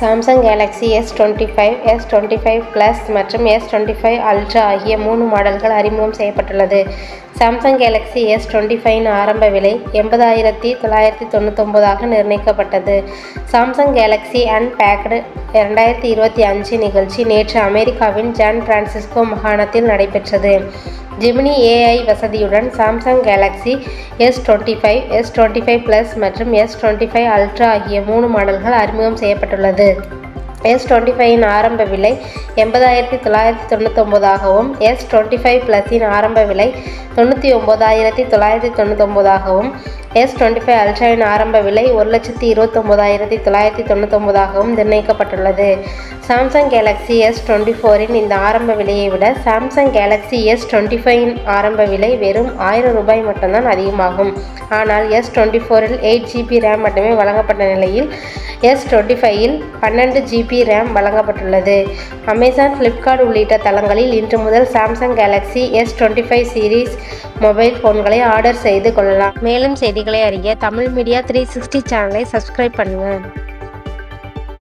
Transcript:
Samsung Galaxy S twenty five S twenty five plus மற்றும் S twenty five ultra ஆகிய மூணு மாடல்கள் அறிமுகம் செய்யப்பட்டுள்ளது. சாம்சங் கேலக்ஸி எஸ் டுவெண்ட்டி ஃபைவின் ஆரம்ப விலை எண்பதாயிரத்தி தொள்ளாயிரத்தி தொண்ணூத்தொம்பதாக நிர்ணயிக்கப்பட்டது. சாம்சங் கேலக்ஸி அண்ட் பேக்டு இரண்டாயிரத்தி இருபத்தி அஞ்சு நிகழ்ச்சி நேற்று அமெரிக்காவின் ஜான் பிரான்சிஸ்கோ மாகாணத்தில் நடைபெற்றது. ஜிமினி ஏஐ வசதியுடன் Samsung Galaxy S twenty five S twenty five plus மற்றும் எஸ் டுவெண்ட்டி ஃபைவ் அல்ட்ரா ஆகிய மூணு மாடல்கள் அறிமுகம் செய்யப்பட்டுள்ளது. எஸ் டுவெண்ட்டி ஃபைவின் ஆரம்ப விலை எண்பதாயிரத்தி தொள்ளாயிரத்தி தொண்ணூத்தொம்போதாகவும் எஸ் டுவெண்ட்டி ஃபைவ் ப்ளஸின் ஆரம்ப விலை தொண்ணூற்றி ஒம்போதாயிரத்தி தொள்ளாயிரத்தி தொண்ணூத்தொம்போதாகவும் எஸ் டுவெண்ட்டி ஃபைவ் அல்ட்ராவின் ஆரம்ப விலை ஒரு லட்சத்தி இருபத்தொம்போதாயிரத்தி தொள்ளாயிரத்தி தொண்ணூத்தொம்போதாகவும் நிர்ணயிக்கப்பட்டுள்ளது. சாம்சங் கேலக்ஸி எஸ் டுவெண்ட்டி ஃபோரின் இந்த ஆரம்ப விலையை விட சாம்சங் கேலக்ஸி எஸ் டுவெண்ட்டி ஃபைவின் ஆரம்ப விலை வெறும் ஆயிரம் ரூபாய் மட்டும்தான் அதிகமாகும். ஆனால் எஸ் டுவெண்ட்டி ஃபோரில் எயிட் ஜிபி ரேம் மட்டுமே வழங்கப்பட்ட நிலையில் எஸ் டுவெண்ட்டி ஃபைவில் பன்னெண்டு ஜிபி ரேம் வழங்கப்பட்டுள்ளது. அமேசான் ஃப்ளிப்கார்ட் உள்ளிட்ட தளங்களில் இன்று முதல் Samsung Galaxy S twenty five series mobile ஃபோன்களை order செய்து கொள்ளலாம். மேலும் செய்திகளை அறிய தமிழ் மீடியா த்ரீ சிக்ஸ்டி சேனலை சப்ஸ்கிரைப் பண்ணுங்கள்